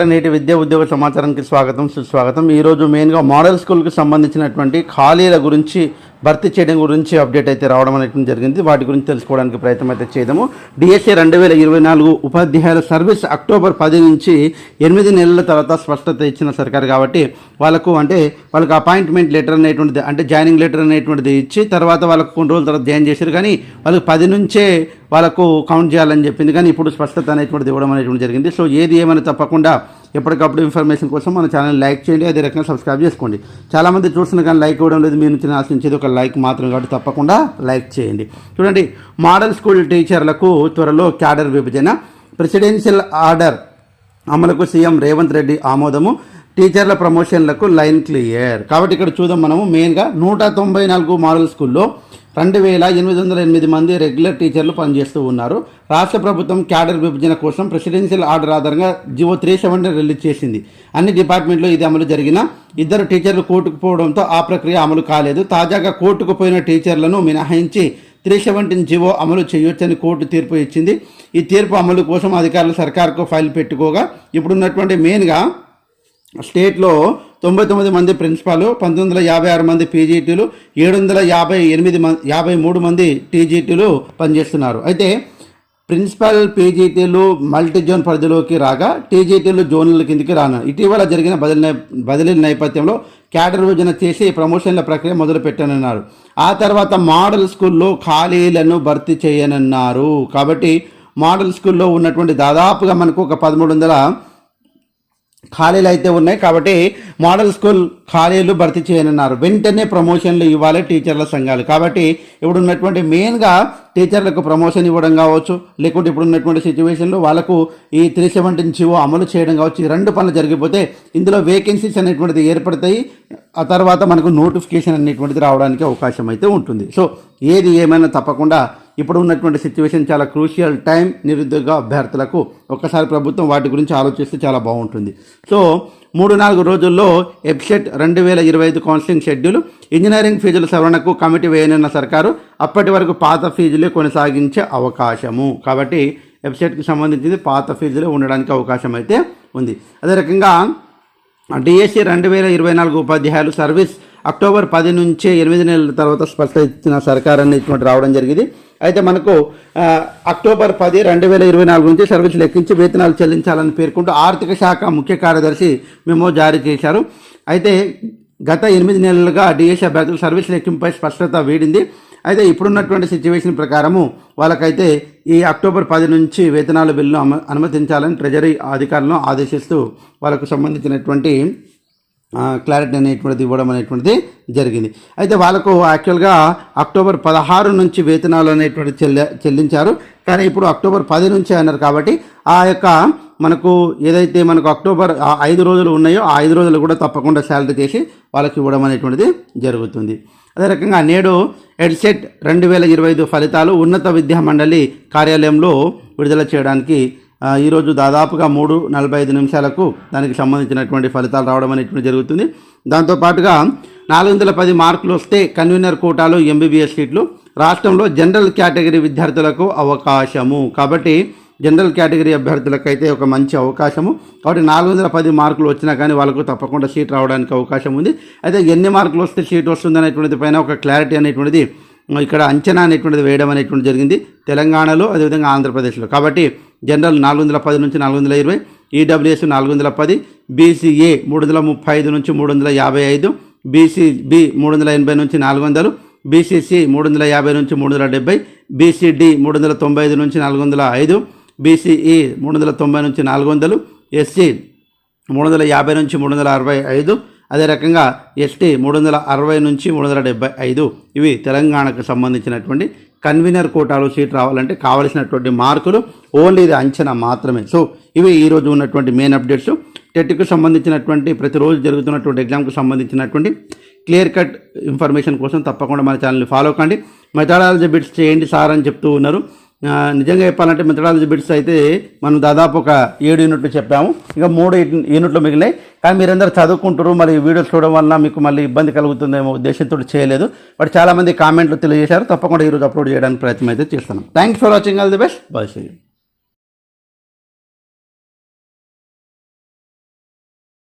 నేటి విద్యా ఉద్యోగ సమాచారానికి స్వాగతం సుస్వాగతం. ఈరోజు మెయిన్గా మోడల్ స్కూల్కి సంబంధించినటువంటి ఖాళీల గురించి భర్తీ చేయడం గురించి అప్డేట్ అయితే రావడం అనేది జరిగింది. వాటి గురించి తెలుసుకోవడానికి ప్రయత్నం అయితే చేయడము డిఎస్ఏ రెండు వేల ఇరవై నాలుగు ఉపాధ్యాయుల సర్వీస్ అక్టోబర్ పది నుంచి ఎనిమిది నెలల తర్వాత స్పష్టత ఇచ్చిన సర్కారు కాబట్టి వాళ్ళకు అంటే వాళ్ళకి అపాయింట్మెంట్ లెటర్ అనేటువంటిది అంటే జాయినింగ్ లెటర్ అనేటువంటిది ఇచ్చి తర్వాత వాళ్ళకు కొన్ని రోజుల తర్వాత జాయిన్ చేశారు. కానీ వాళ్ళకి పది నుంచే వాళ్ళకు కౌంట్ చేయాలని చెప్పింది. కానీ ఇప్పుడు స్పష్టత అనేటువంటిది ఇవ్వడం అనేటువంటి జరిగింది. సో ఏది ఏమైనా తప్పకుండా ఎప్పటికప్పుడు ఇన్ఫర్మేషన్ కోసం మన ఛానల్ లైక్ చేయండి అదే రకంగా సబ్స్క్రైబ్ చేసుకోండి. చాలామంది చూస్తున్న కానీ లైక్ ఇవ్వడం లేదు మీ నుంచి ఆశించేది ఒక లైక్ మాత్రం కాబట్టి తప్పకుండా లైక్ చేయండి. చూడండి మోడల్ స్కూల్ టీచర్లకు త్వరలో క్యాడర్ విభజన ప్రెసిడెన్షియల్ ఆర్డర్ అమలుకు సీఎం రేవంత్ రెడ్డి ఆమోదము టీచర్ల ప్రమోషన్లకు లైన్ క్లియర్. కాబట్టి ఇక్కడ చూద్దాం మనము మెయిన్గా నూట తొంభై నాలుగు మోడల్ స్కూల్లో రెండు వేల ఎనిమిది వందల ఎనిమిది మంది రెగ్యులర్ టీచర్లు పనిచేస్తూ ఉన్నారు. రాష్ట్ర ప్రభుత్వం క్యాడర్ విభజన కోసం ప్రెసిడెన్షియల్ ఆర్డర్ ఆధారంగా జివో త్రీ సెవెంటీ రిలీజ్ చేసింది. అన్ని డిపార్ట్మెంట్లో ఇది అమలు జరిగిన ఇద్దరు టీచర్లు కోర్టుకు పోవడంతో ఆ ప్రక్రియ అమలు కాలేదు. తాజాగా కోర్టుకు పోయిన టీచర్లను మినహాయించి త్రీ సెవెంటీన్ జీవో అమలు చేయొచ్చని కోర్టు తీర్పు ఇచ్చింది. ఈ తీర్పు అమలు కోసం అధికారులు సర్కార్కు ఫైల్ పెట్టుకోగా ఇప్పుడున్నటువంటి మెయిన్గా స్టేట్లో తొంభై తొమ్మిది మంది ప్రిన్సిపాల్ పంతొమ్మిది వందల యాభై ఆరు మంది పీజీటీలు ఏడు వందల యాభై ఎనిమిది మంది యాభై మూడు మంది టీజీటీలు పనిచేస్తున్నారు. అయితే ప్రిన్సిపల్ పీజీటీలు మల్టీ జోన్ పరిధిలోకి రాగా టీజీటీలు జోన్ల కిందికి రాను. ఇటీవల జరిగిన బదిలీ బదిలీ నేపథ్యంలో క్యాడర్ విభజన చేసి ప్రమోషన్ల ప్రక్రియ మొదలుపెట్టనున్నారు ఆ తర్వాత మోడల్ స్కూల్లో ఖాళీలను భర్తీ చేయనున్నారు. కాబట్టి మోడల్ స్కూల్లో ఉన్నటువంటి దాదాపుగా మనకు ఒక పదమూడు వందల ఖాళీలు అయితే ఉన్నాయి కాబట్టి మోడల్ స్కూల్ ఖాళీలు భర్తీ చేయనున్నారు. వెంటనే ప్రమోషన్లు ఇవ్వాలి టీచర్ల సంఘాలు. కాబట్టి ఇప్పుడు ఉన్నటువంటి మెయిన్గా టీచర్లకు ప్రమోషన్ ఇవ్వడం కావచ్చు లేకుంటే ఇప్పుడు ఉన్నటువంటి సిచ్యువేషన్లో వాళ్ళకు ఈ త్రీ సెవెంటీన్ జీవో అమలు చేయడం కావచ్చు ఈ రెండు పనులు జరిగిపోతే ఇందులో వేకెన్సీస్ అనేటువంటిది ఏర్పడతాయి. ఆ తర్వాత మనకు నోటిఫికేషన్ అనేటువంటిది రావడానికి అవకాశం అయితే ఉంటుంది. సో ఏది ఏమైనా తప్పకుండా ఇప్పుడు ఉన్నటువంటి సిచ్యువేషన్ చాలా క్రూషియల్ టైం నిరుద్యోగ అభ్యర్థులకు ఒక్కసారి ప్రభుత్వం వాటి గురించి ఆలోచిస్తే చాలా బాగుంటుంది. సో మూడు నాలుగు రోజుల్లో ఎబ్సెట్ రెండు వేల ఇరవై ఐదు కౌన్సిలింగ్ షెడ్యూల్ ఇంజనీరింగ్ ఫీజుల సవరణకు కమిటీ వేయనున్న సర్కారు అప్పటి వరకు పాత ఫీజులే కొనసాగించే అవకాశము. కాబట్టి వెబ్సైట్కి సంబంధించింది పాత ఫీజులే ఉండడానికి అవకాశం అయితే ఉంది. అదే రకంగా డిఎస్సి రెండు వేల ఇరవై నాలుగు ఉపాధ్యాయులు సర్వీస్ అక్టోబర్ పది నుంచే ఎనిమిది నెలల తర్వాత స్పష్ట ఇచ్చిన సర్కార్ అనేటువంటి రావడం జరిగింది. అయితే మనకు అక్టోబర్ పది రెండు వేల ఇరవై నాలుగు నుంచి సర్వీసు లెక్కించి వేతనాలు చెల్లించాలని పేర్కొంటూ ఆర్థిక శాఖ ముఖ్య కార్యదర్శి మెమో జారీ చేశారు. అయితే గత ఎనిమిది నెలలుగా డిఎస్సి అభ్యర్థులు సర్వీస్ లెక్కింపై స్పష్టత వీడింది. అయితే ఇప్పుడున్నటువంటి సిచ్యువేషన్ ప్రకారము వాళ్ళకైతే ఈ అక్టోబర్ పది నుంచి వేతనాల బిల్లును అనుమతించాలని ట్రెజరీ అధికారులను ఆదేశిస్తూ వాళ్ళకు సంబంధించినటువంటి క్లారిటీ అనేటువంటిది ఇవ్వడం అనేటువంటిది జరిగింది. అయితే వాళ్ళకు యాక్చువల్గా అక్టోబర్ పదహారు నుంచి వేతనాలు అనేటువంటి చెల్లి చెల్లించారు. కానీ ఇప్పుడు అక్టోబర్ పది నుంచి అన్నారు కాబట్టి ఆ యొక్క మనకు ఏదైతే మనకు అక్టోబర్ ఐదు రోజులు ఉన్నాయో ఆ ఐదు రోజులు కూడా తప్పకుండా శాలరీ చేసి వాళ్ళకి ఇవ్వడం అనేటువంటిది జరుగుతుంది. అదే రకంగా నేడు ఎడ్సెట్ రెండు వేల ఇరవై ఐదు ఫలితాలు ఉన్నత విద్యా మండలి కార్యాలయంలో విడుదల చేయడానికి ఈరోజు దాదాపుగా మూడు నలభై ఐదు నిమిషాలకు దానికి సంబంధించినటువంటి ఫలితాలు రావడం అనేటువంటి జరుగుతుంది. దాంతోపాటుగా నాలుగు వందల పది మార్కులు వస్తే కన్వీనర్ కోటాలు ఎంబీబీఎస్ సీట్లు. రాష్ట్రంలో జనరల్ కేటగిరీ విద్యార్థులకు అవకాశము. కాబట్టి జనరల్ కేటగిరీ అభ్యర్థులకైతే ఒక మంచి అవకాశము. కాబట్టి నాలుగు వందల పది మార్కులు వచ్చినా కానీ వాళ్ళకు తప్పకుండా సీట్ రావడానికి అవకాశం ఉంది. అయితే ఎన్ని మార్కులు వస్తే సీట్ వస్తుంది అనేటువంటిది పైన ఒక క్లారిటీ అనేటువంటిది ఇక్కడ అంచనా అనేటువంటిది వేయడం అనేటువంటి జరిగింది. తెలంగాణలో అదేవిధంగా ఆంధ్రప్రదేశ్లో. కాబట్టి జనరల్ నాలుగు వందల పది నుంచి నాలుగు వందల ఇరవై ఈడబ్ల్యూఎస్ నాలుగు వందల పది బీసీఏ మూడు వందల ముప్పై ఐదు నుంచి మూడు వందల యాభై ఐదు బీసీబి మూడు వందల ఎనభై నుంచి నాలుగు వందలు బీసీసీ మూడు వందల యాభై నుంచి మూడు వందల డెబ్బై బీసీడి మూడు వందల తొంభై ఐదు నుంచి నాలుగు వందల ఐదు బీసీఈ మూడు వందల తొంభై నుంచి నాలుగు వందలు ఎస్సీ మూడు వందల యాభై నుంచి మూడు వందల అరవై ఐదు అదే రకంగా ఎస్టీ మూడు వందల అరవై నుంచి మూడు వందల డెబ్బై ఐదు ఇవి తెలంగాణకు సంబంధించినటువంటి కన్వీనర్ కోటాలో సీట్ రావాలంటే కావలసినటువంటి మార్కులు ఓన్లీ ఇది అంచనా మాత్రమే. సో ఇవి ఈరోజు ఉన్నటువంటి మెయిన్ అప్డేట్స్ టెట్కు సంబంధించినటువంటి ప్రతిరోజు జరుగుతున్నటువంటి ఎగ్జామ్కు సంబంధించినటువంటి క్లియర్ కట్ ఇన్ఫర్మేషన్ కోసం తప్పకుండా మన ఛానల్ని ఫాలో కండి. మెథడాలజీ బిట్స్ చేయండి సార్ అని చెప్తూ ఉన్నారు. నిజంగా చెప్పాలంటే మెథడాలజీ బిట్స్ అయితే మనం దాదాపు ఒక ఏడు యూనిట్లు చెప్పాము. ఇంకా మూడు యూనిట్లు మిగిలినాయి. కానీ మీరందరూ చదువుకుంటారు మరి వీడియోస్ చూడడం వల్ల మీకు మళ్ళీ ఇబ్బంది కలుగుతుందేమో ఉద్దేశంతో చేయలేదు. బట్ చాలామంది కామెంట్లు తెలియజేశారు. తప్పకుండా ఈరోజు అప్లోడ్ చేయడానికి ప్రయత్నం అయితే చేస్తున్నాం. Thanks for watching all the best bye